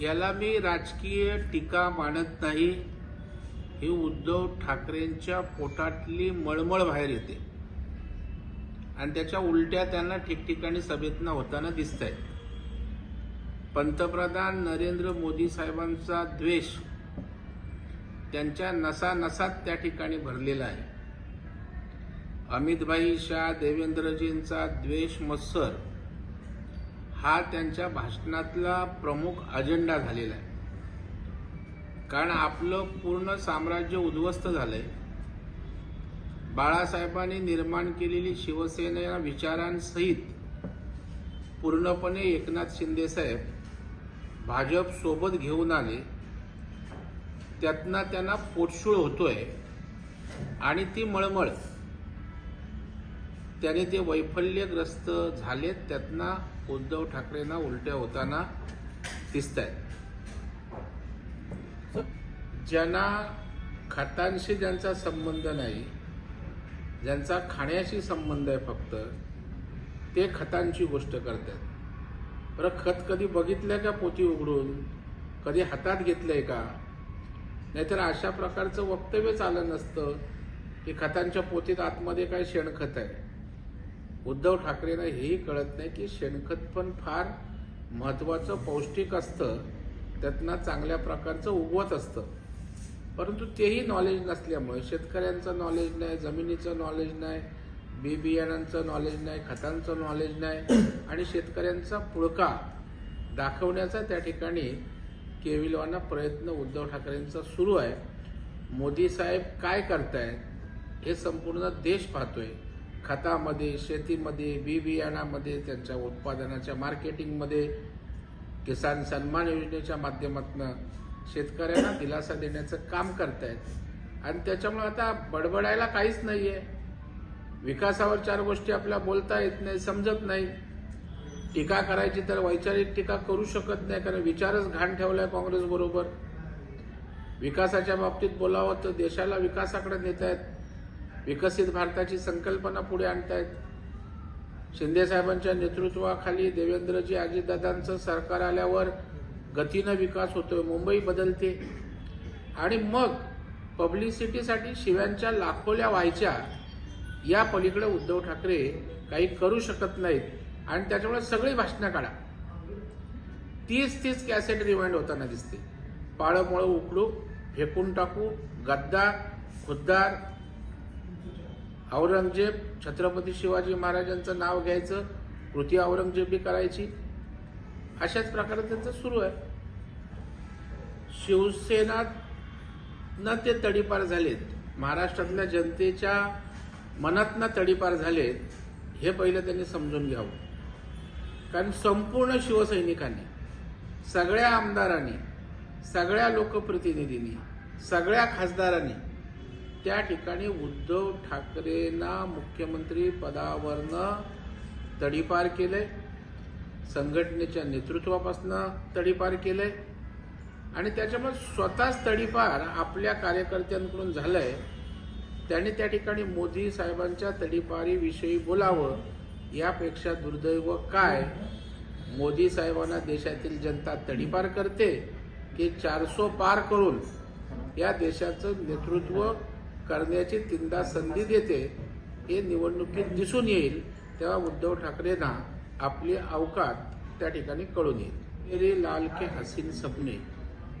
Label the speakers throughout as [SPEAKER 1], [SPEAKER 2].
[SPEAKER 1] याला मी राजकीय टीका मानत नाही. ही उद्धव ठाकरेंच्या पोटातली मळमळ बाहेर येते. आणि त्याच्या उलट्या त्यांना ठिकठिकाणी सभेतना होताना दिसत आहेत पंतप्रधान नरेंद्र मोदी साहेबांचा द्वेष त्यांच्या नसा नसात त्या ठिकाणी भरलेला आहे. अमितभाई शाह देवेंद्रजींचा द्वेष मत्सर हा त्यांच्या भाषणातला प्रमुख अजेंडा झालेला आहे. कारण आपलं पूर्ण साम्राज्य उद्ध्वस्त झालंय. बाळासाहेबांनी निर्माण केलेली शिवसेना विचारांसहित पूर्णपणे एकनाथ शिंदेसाहेब भाजप सोबत घेऊन आले. त्यातनं त्यांना पोटशूळ होतोय आणि ती मळमळ. त्याने ते वैफल्यग्रस्त झालेत त्यातनं उद्धव ठाकरेंना उलट्या होताना दिसत आहेत ज्यांना खतांशी ज्यांचा संबंध नाही ज्यांचा खाण्याशी संबंध आहे फक्त ते खतांची गोष्ट करतात बरं खत कधी बघितलंय का पोती उघडून? कधी हातात घेतलंय का? नाहीतर अशा प्रकारचं वक्तव्य आलं नसतं की खतांच्या पोतीत आतमध्ये काय शेणखत आहे. उद्धव ठाकरेंना हेही कळत नाही की शेणखत पण फार महत्वाचं पौष्टिक असतं. त्यातनं चांगल्या प्रकारचं उगवत असतं. परंतु तेही नॉलेज नसल्यामुळे शेतकऱ्यांचं नॉलेज नाही जमिनीचं नॉलेज नाही बी बियाणांचं नॉलेज नाही खतांचं नॉलेज नाही आणि शेतकऱ्यांचा पुळका दाखवण्याचा त्या ठिकाणी केविलवाना प्रयत्न उद्धव ठाकरेंचा सुरू आहे. मोदी साहेब काय करतायत हे संपूर्ण देश पाहतोय. खतामध्ये शेतीमध्ये बी बियाणामध्ये त्यांच्या उत्पादनाच्या मार्केटिंगमध्ये किसान सन्मान योजनेच्या माध्यमातून शेतकऱ्यांना दिलासा देण्याचं काम करतायत. आणि त्याच्यामुळे आता बडबडायला काहीच नाही आहे विकासावर चार गोष्टी आपल्या बोलता येत नाही समजत नाही. टीका करायची तर वैचारिक टीका करू शकत नाही कारण विचारच घाण ठेवलाय काँग्रेस बरोबर विकासाच्या बाबतीत बोलावं तर देशाला विकासाकडे नेत आहेत विकसित भारताची संकल्पना पुढे आणतायत. शिंदे साहेबांच्या नेतृत्वाखाली देवेंद्रजी अजितदादांचं सरकार आल्यावर गतीनं विकास होतोय मुंबई बदलते. आणि मग पब्लिसिटीसाठी शिव्यांच्या लाखोल्या व्हायच्या या पलीकडे उद्धव ठाकरे काही करू शकत नाहीत. आणि त्याच्यामुळे सगळी भाषणं काढा. तीस तीस कॅसेट रिमाइंड होताना दिसते. पाळमुळं उकडू फेकून टाकू गद्दार खुद्दार औरंगजेब छत्रपती शिवाजी महाराजांचं नाव घ्यायचं कृती औरंगजेबी करायची. अशाच प्रकारे त्यांचं सुरू आहे. शिवसेना न ते तडीपार झालेत. महाराष्ट्रातल्या जनतेच्या मनातनं तडीपार झालेत हे पहिलं त्यांनी समजून घ्यावं. कारण संपूर्ण शिवसैनिकांनी सगळ्या आमदारांनी सगळ्या लोकप्रतिनिधींनी सगळ्या खासदारांनी त्या ठिकाणी उद्धव ठाकरेंना मुख्यमंत्री पदावरनं तडीपार केलंय. संघटनेच्या नेतृत्वापासून तडीपार केलंय. आणि त्याच्यामुळे स्वतःच तडीपार आपल्या कार्यकर्त्यांकडून झालंय. त्याने त्या ठिकाणी मोदी साहेबांच्या तडीपारीविषयी बोलावं यापेक्षा दुर्दैव काय? मोदी साहेबांना देशातील जनता तडीपार करते की चारसो पार करून या देशाचं नेतृत्व करण्याची तीनदा संधी देते हे निवडणुकीत दिसून येईल तेव्हा उद्धव ठाकरेंना आपली अवकात त्या ठिकाणी कळून येईल. मेरे लाल के हसीन सपने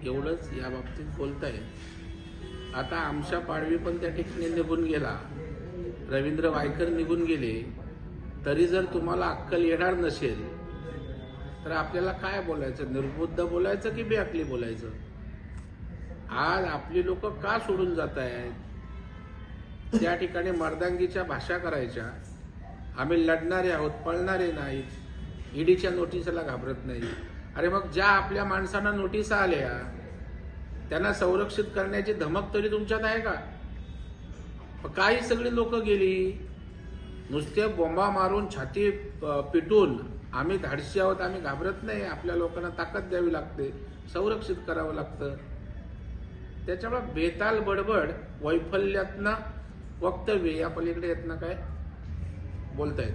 [SPEAKER 1] एवढंच या बाबतीत बोलता येईल. आता आमच्या पाडवी पण त्या ठिकाणी निघून गेला. रवींद्र वायकर निघून गेले. तरी जर तुम्हाला अक्कल येणार नसेल तर आपल्याला काय बोलायचं? निर्बुद्ध बोलायचं की बेअकली बोलायचं? आज आपली लोक का सोडून जात आहेत त्या ठिकाणी मर्दांगीच्या भाषा करायच्या आम्ही लढणारे आहोत पळणारे नाहीत. ईडीच्या नोटिसला घाबरत नाही. अरे मग ज्या आपल्या माणसांना नोटीस आल्या त्यांना संरक्षित करण्याची धमक तरी तुमच्यात आहे का? काही सगळी लोक गेली. नुसते बोंबा मारून छाती पिटून आम्ही धाडशी आहोत आम्ही घाबरत नाही. आपल्या लोकांना ताकद द्यावी लागते संरक्षित करावं लागतं. त्याच्यामुळे बेताल बडबड वैफल्यातनं वक्तव्य या पलीकडे येत ना काय? बोलतायत.